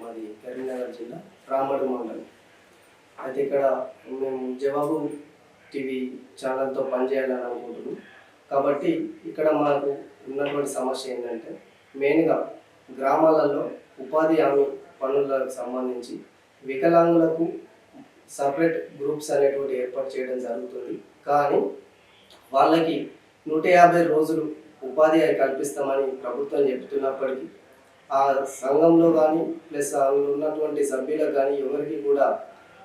మాది కరీంనగర్ జిల్లా రామడు మండలం. అయితే ఇక్కడ మేము జవాబు టీవీ ఛానల్తో పనిచేయాలని అనుకుంటున్నాం. కాబట్టి ఇక్కడ మనకు ఉన్నటువంటి సమస్య ఏంటంటే మెయిన్గా గ్రామాలలో ఉపాధి హామీ పనులకు సంబంధించి వికలాంగులకు సపరేట్ గ్రూప్స్ అనేటువంటి ఏర్పాటు చేయడం జరుగుతుంది. కానీ వాళ్ళకి నూట యాభై రోజులు ఉపాధి కల్పిస్తామని ప్రభుత్వం చెప్తున్నప్పటికీ ఆ సంఘంలో కానీ ప్లస్ అందులో ఉన్నటువంటి సభ్యులకు కానీ ఎవరికి కూడా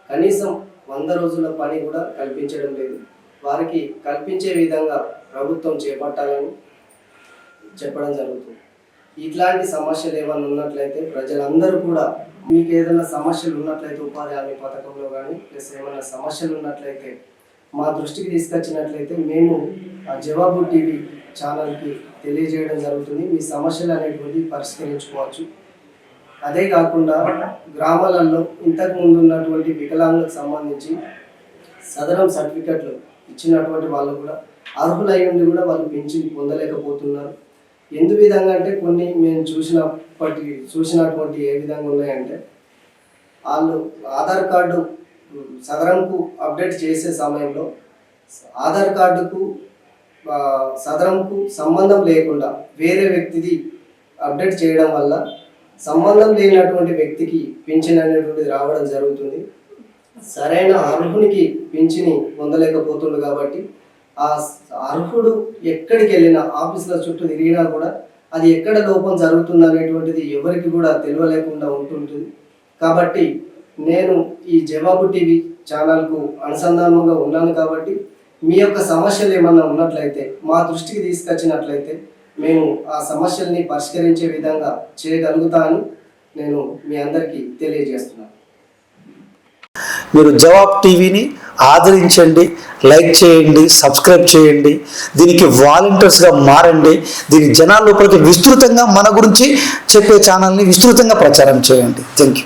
కనీసం వంద రోజుల పని కూడా కల్పించడం లేదు. వారికి కల్పించే విధంగా ప్రభుత్వం చేపట్టాలని చెప్పడం జరుగుతుంది. ఇట్లాంటి సమస్యలు ఏమైనా ఉన్నట్లయితే ప్రజలందరూ కూడా మీకు ఏదైనా సమస్యలు ఉన్నట్లయితే ఉపాధి హామీ పథకంలో కానీ ప్లస్ ఏమైనా సమస్యలు ఉన్నట్లయితే మా దృష్టికి తీసుకొచ్చినట్లయితే మేము ఆ జవాబు టీవీ ఛానల్కి తెలియజేయడం జరుగుతుంది. మీ సమస్యలు అనేటువంటి పరిష్కరించుకోవచ్చు. అదే కాకుండా గ్రామాలలో ఇంతకు ముందు ఉన్నటువంటి వికలాంగులకు సంబంధించి సదరం సర్టిఫికెట్లు ఇచ్చినటువంటి వాళ్ళు కూడా అర్హులై ఉండి కూడా వాళ్ళు పెన్షన్ పొందలేకపోతున్నారు. ఎందు విధంగా అంటే కొన్ని మేము చూసినప్పటి చూసినటువంటి ఏ విధంగా ఉన్నాయంటే వాళ్ళు ఆధార్ కార్డు సదరంకు అప్డేట్ చేసే సమయంలో ఆధార్ కార్డుకు సదరంకు సంబంధం లేకుండా వేరే వ్యక్తిది అప్డేట్ చేయడం వల్ల సంబంధం లేనటువంటి వ్యక్తికి పింఛన్ అనేటువంటిది రావడం జరుగుతుంది. సరైన అర్హునికి పింఛని పొందలేకపోతుండు కాబట్టి ఆ అర్హుడు ఎక్కడికి వెళ్ళినా ఆఫీసుల చుట్టూ తిరిగినా కూడా అది ఎక్కడ లోపం జరుగుతుంది అనేటువంటిది ఎవరికి కూడా తెలియలేకుండా ఉంటుంటుంది కాబట్టి నేను ఈ జవాబు టీవీ ఛానల్కు అనుసంధానంగా ఉన్నాను కాబట్టి మీ యొక్క సమస్యలు ఏమన్నా ఉన్నట్లయితే మా దృష్టికి తీసుకొచ్చినట్లయితే మేము ఆ సమస్యల్ని పరిష్కరించే విధంగా చేయగలుగుతాను. నేను మీ అందరికీ తెలియజేస్తున్నాను. మీరు జవాబ్ టీవీని ఆదరించండి లైక్ చేయండి సబ్స్క్రైబ్ చేయండి. దీనికి వాలంటీర్స్గా మారండి. దీని జనాల లోపలికి విస్తృతంగా మన గురించి చెప్పే ఛానల్ని విస్తృతంగా ప్రచారం చేయండి. Thank you